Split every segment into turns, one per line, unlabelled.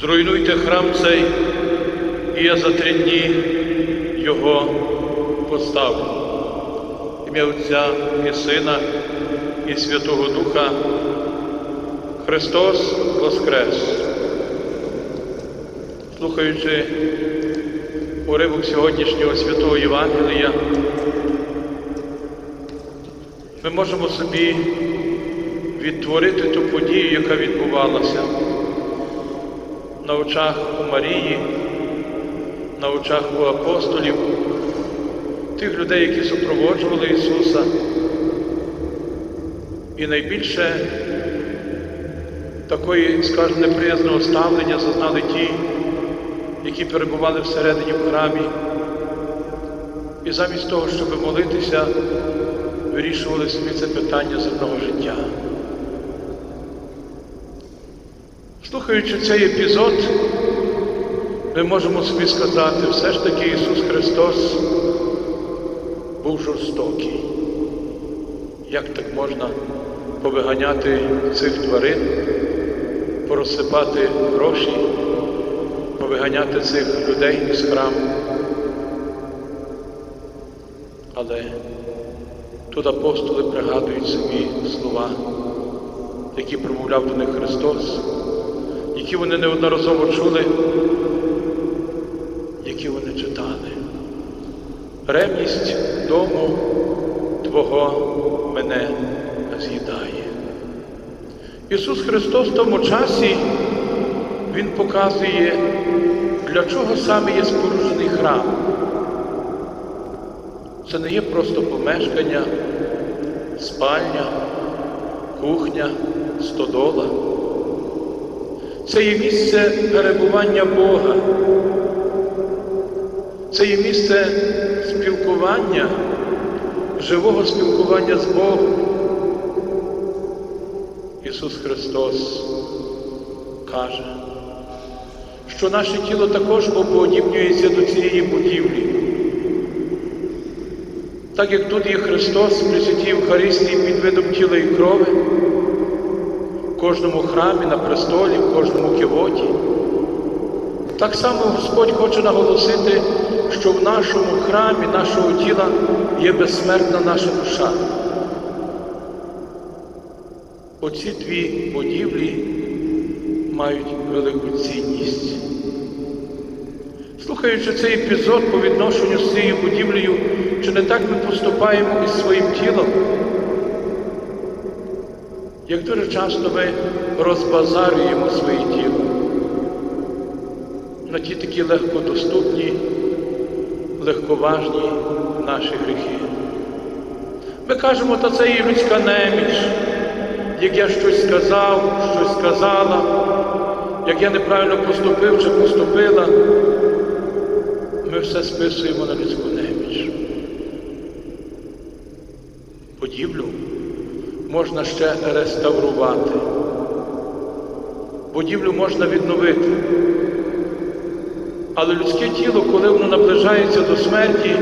Зруйнуйте храм цей, і я за три дні його поставлю. Ім'я Отця і Сина, і Святого Духа. Христос Воскрес. Слухаючи уривок сьогоднішнього святого Євангелія, ми можемо собі відтворити ту подію, яка відбувалася на очах у Марії, на очах у апостолів, тих людей, які супроводжували Ісуса. І найбільше такої, скажімо, неприязного ставлення зазнали ті, які перебували всередині в храмі. І замість того, щоб молитися, вирішували собі це питання земного життя. Слухаючи цей епізод, ми можемо собі сказати, все ж таки Ісус Христос був жорстокий. Як так можна повиганяти цих тварин, порозсипати гроші, повиганяти цих людей із храму? Але тут апостоли пригадують собі слова, які промовляв до них Христос, які вони неодноразово чули, які вони читали. Ревність дому Твого мене з'їдає. Ісус Христос в тому часі Він показує, для чого саме є споруджений храм. Це не є просто помешкання, спальня, кухня, стодола. Це є місце перебування Бога. Це є місце спілкування, живого спілкування з Богом. Ісус Христос каже, що наше тіло також уподібнюється до цієї будівлі. Так як тут є Христос при святій під видом тіла і крови, кожному храмі, на престолі, в кожному кивоті, так само Господь хоче наголосити, що в нашому храмі нашого тіла є безсмертна наша душа. Оці дві будівлі мають велику цінність. Слухаючи цей епізод по відношенню з цією будівлею, чи не так ми поступаємо із своїм тілом? Як дуже часто ми розбазарюємо своє тіло на ті такі легкодоступні, легковажні наші гріхи. Ми кажемо, та це і людська неміч, як я щось сказав, щось сказала, як я неправильно поступив чи поступила, ми все списуємо на людську неміч. Будівлю можна ще реставрувати. Будівлю можна відновити. Але людське тіло, коли воно наближається до смерті,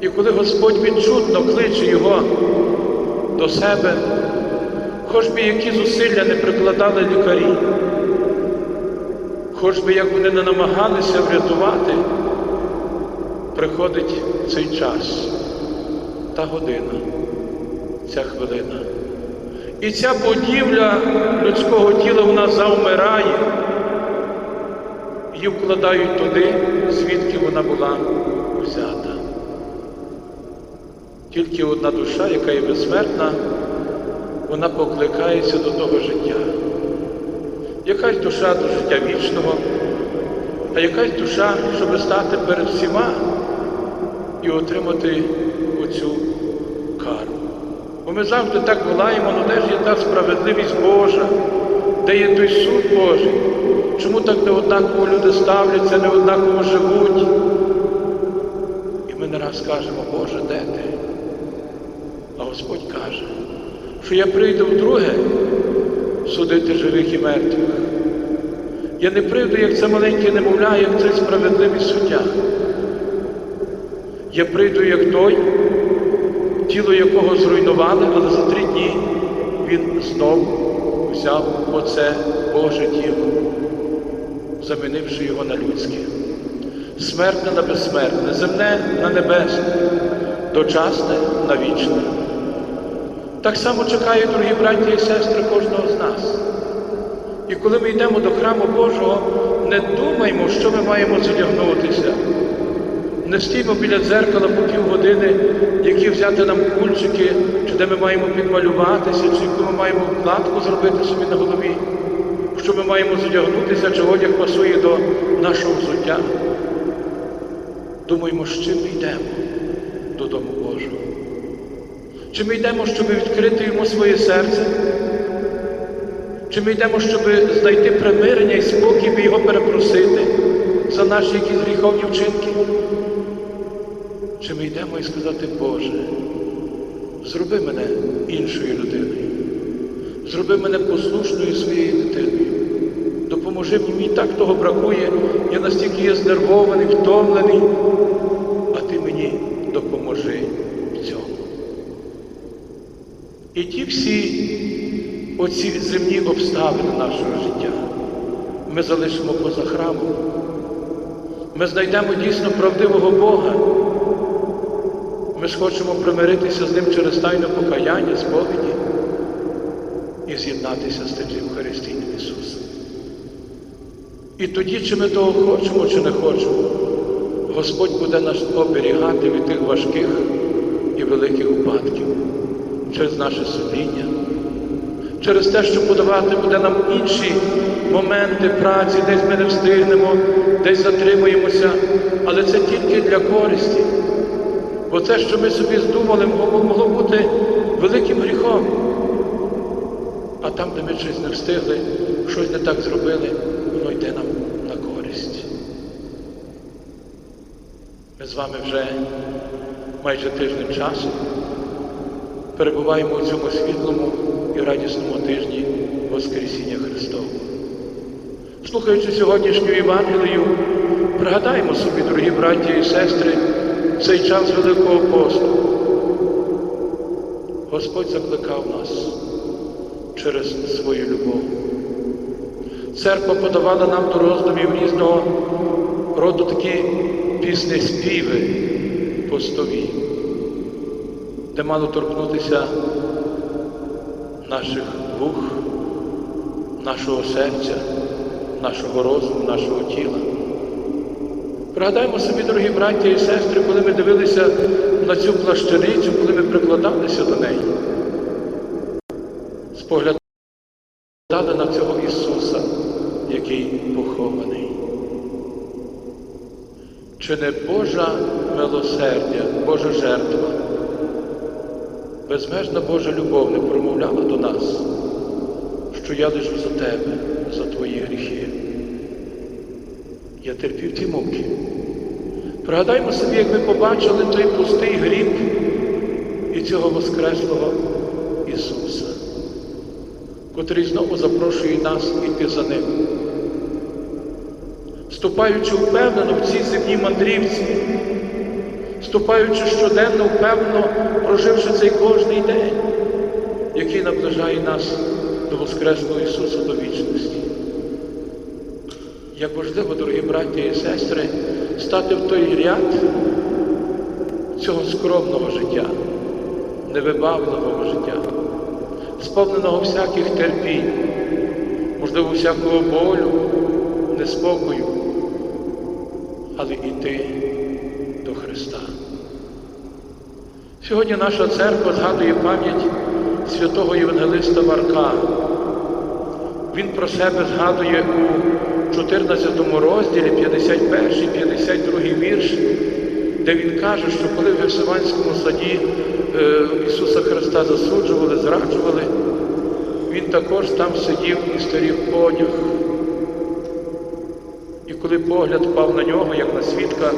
і коли Господь відчутно кличе його до себе, хоч би які зусилля не прикладали лікарі, хоч би як вони не намагалися врятувати, приходить цей час, та година, ця хвилина. І ця будівля людського тіла вона завмирає, її вкладають туди, звідки вона була взята. Тільки одна душа, яка є безсмертна, вона покликається до того життя. Якась душа до життя вічного, а якась душа, щоб стати перед всіма і отримати. Ми завжди так волаємо, ну де ж є та справедливість Божа, де є той суд Божий? Чому так неоднаково люди ставляться, неоднаково живуть? І ми не раз кажемо, Боже, де ти? А Господь каже, що я прийду вдруге судити живих і мертвих. Я не прийду, як це маленьке немовля, як цей справедливий суддя. Я прийду, як той, тіло якого зруйнували, але за три дні він знову взяв оце Боже тіло, замінивши його на людське. Смертне на безсмертне, земне на небесне, дочасне на вічне. Так само чекає, дорогі браті і сестри, кожного з нас. І коли ми йдемо до храму Божого, не думаймо, що ми маємо задягнутися. Не стіймо біля дзеркала по півгодини, які взяти нам кульчики, чи де ми маємо підмалюватися, чи яку ми маємо вкладку зробити собі на голові, що ми маємо задягнутися, чи одяг пасує до нашого взуття. Думаємо, з чим ми йдемо до Дому Божого. Чи ми йдемо, щоб відкрити йому своє серце? Чи ми йдемо, щоб знайти примирення і спокій і його перепросити за наші якісь гріховні вчинки? Чи ми йдемо і сказати, Боже, зроби мене іншою людиною, зроби мене послушною своєю дитиною. Допоможи мені, так того бракує, я настільки є знервований, втомлений, а ти мені допоможи в цьому. І ті всі оці земні обставини нашого життя ми залишимо поза храмом. Ми знайдемо дійсно правдивого Бога. Ми ж хочемо примиритися з Ним через тайне покаяння, сповіді і з'єднатися з тим Євхаристійним Ісусом. І тоді, чи ми того хочемо, чи не хочемо, Господь буде нас оберігати від тих важких і великих упадків через наше сумління, через те, що подавати буде нам інші моменти праці, десь ми не встигнемо, десь затримуємося, але це тільки для користі. Бо це, що ми собі здумали, могло бути великим гріхом. А там, де ми щось не встигли, щось не так зробили, воно йде нам на користь. Ми з вами вже майже тиждень часу перебуваємо у цьому світлому і радісному тижні Воскресіння Христового. Слухаючи сьогоднішню Євангелію, пригадаємо собі, дорогі браті і сестри, цей час Великого посту. Господь закликав нас через свою любов. Церква подавала нам до роздумів різного роду такі пісні співи постові, де мало торкнутися наших вух, нашого серця, нашого розуму, нашого тіла. Пригадаймо собі, дорогі браття і сестри, коли ми дивилися на цю плащаницю, коли ми прикладалися до неї, споглядали на цього Ісуса, який похований. Чи не Божа милосердя, Божа жертва, безмежна Божа любов не промовляла до нас, що я лежу за тебе, за твої гріхи. Я терпів ті муки. Пригадаймо собі, як ми побачили той пустий гріб і цього Воскреслого Ісуса, котрий знову запрошує нас іти за Ним. Ступаючи впевнено в цій земній мандрівці, ступаючи щоденно, впевнено, проживши цей кожний день, який наближає нас до Воскресного Ісуса до вічності. Як важливо, дорогі браті і сестри, стати в той ряд цього скромного життя, невибавленого життя, сповненого всяких терпінь, можливо, всякого болю, неспокою, але йти до Христа. Сьогодні наша церква згадує пам'ять святого Євангелиста Марка. Він про себе згадує у 14 розділі 51, 52 вірш, де він каже, що коли в Гефсиманському саді е, Ісуса Христа засуджували, зраджували, він також там сидів і старів одяг. І коли погляд впав на нього, як на свідка,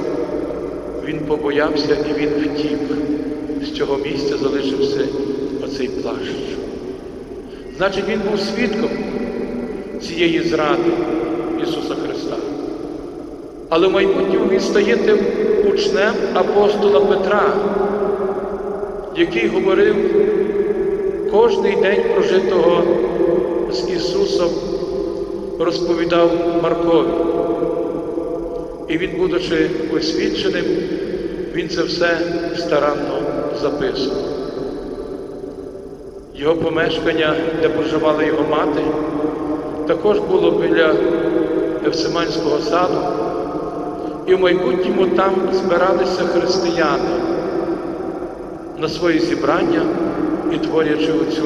він побоявся і він втік. З цього місця залишився оцей плащ. Значить, він був свідком цієї зради. Але в майбутньому він стає тим учнем апостола Петра, який говорив кожний день прожитого з Ісусом розповідав Маркові. І він, будучи освіченим, він це все старанно записував. Його помешкання, де проживала його мати, також було біля Евсиманського саду, і в майбутньому там збиралися християни на свої зібрання і творячи оцю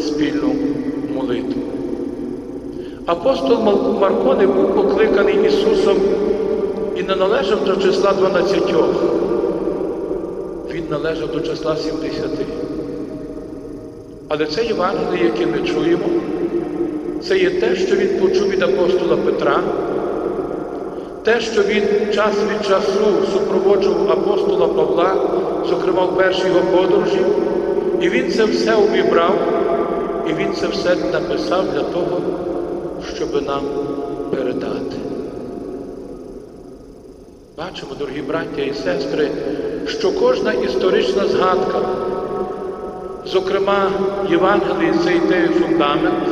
спільну молитву. Апостол Марко не був покликаний Ісусом і не належав до числа дванадцятьох. Він належав до числа 70. Але це Євангеліє, яке ми чуємо, це є те, що він почув від апостола Петра, те, що він час від часу супроводжував апостола Павла, зокрема в першій його подорожі, і він це все обібрав, і він це все написав для того, щоб нам передати. Бачимо, дорогі браття і сестри, що кожна історична згадка, зокрема Євангелії, це ідею фундамент,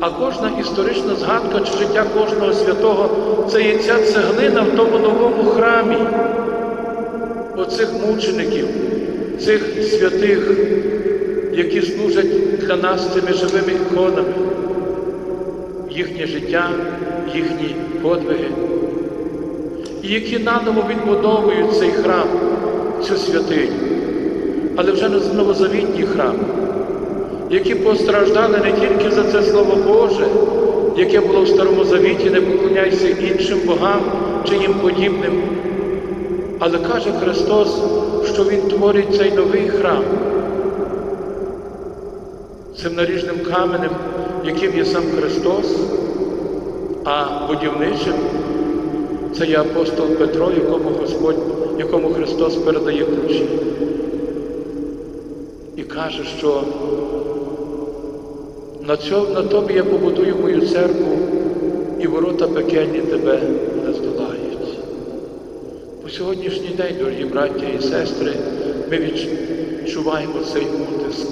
а кожна історична згадка чи життя кожного святого це є ця цеглина в тому новому храмі, оцих мучеників, цих святих, які служать для нас цими живими іконами, їхнє життя, їхні подвиги. І які наново відбудовують цей храм, цю святиню, але вже не новозавітній храм, які постраждали не тільки за це Слово Боже, яке було в Старому Завіті, не поклоняйся іншим богам чи їм подібним. Але каже Христос, що Він творить цей новий храм цим наріжним каменем, яким є сам Христос, а будівничим це є апостол Петро, якому Господь, якому Христос передає ключі. І каже, що на, цьому, на тобі я побудую мою церкву, і ворота пекельні тебе не здолають. По сьогоднішній день, дорогі браття і сестри, ми відчуваємо цей утиск.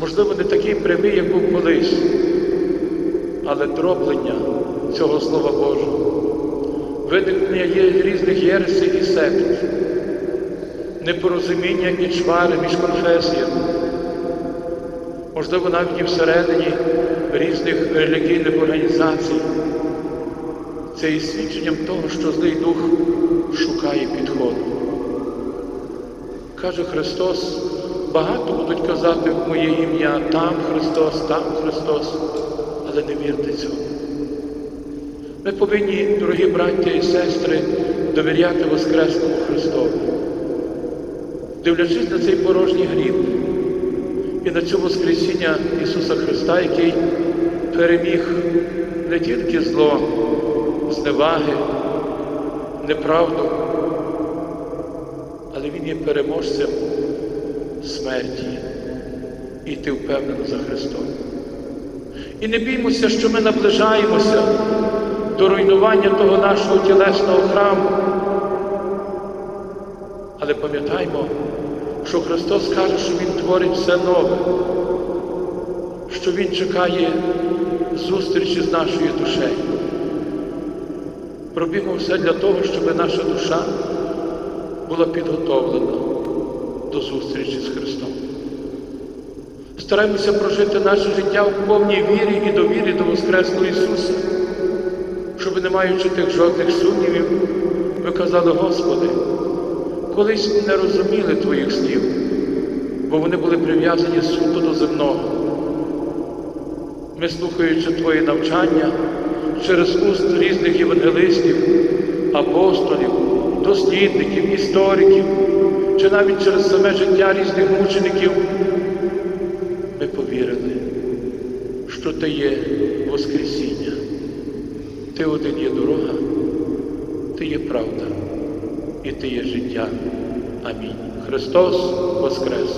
Можливо, не такий прямий, як був колись, але дроблення цього Слова Божого виникнення різних єресей і сект, непорозуміння і чвари між конфесіями, можливо, навіть і всередині різних релігійних організацій. Це є свідченням того, що злий дух шукає підходу. Каже Христос, багато будуть казати в моє ім'я там Христос, там Христос, але не вірте цьому. Ми повинні, дорогі браття і сестри, довіряти Воскресному Христові, дивлячись на цей порожній гріб і на цю Воскресіння Ісуса Христа, який переміг не тільки зло, зневаги, неправду, але Він є переможцем смерті. І йти впевнено за Христом. І не біймося, що ми наближаємося до руйнування того нашого тілесного храму. Але пам'ятаймо, що Христос каже, що Він творить все нове, що Він чекає зустрічі з нашою душею. Робімо все для того, щоб наша душа була підготовлена до зустрічі з Христом. Стараємося прожити наше життя в повній вірі і довірі до Воскресного Ісуса щоб, не маючи тих жодних сумнівів, ви казали, Господи, колись не розуміли Твоїх слів, бо вони були прив'язані суто до земного. Ми, слухаючи Твої навчання через уст різних євангелистів, апостолів, дослідників, істориків, чи навіть через саме життя різних мучеників, ми повірили, що Ти є Воскресіння. Ти один є дорога, ти є правда і ти є життя. Амінь. Христос Воскрес!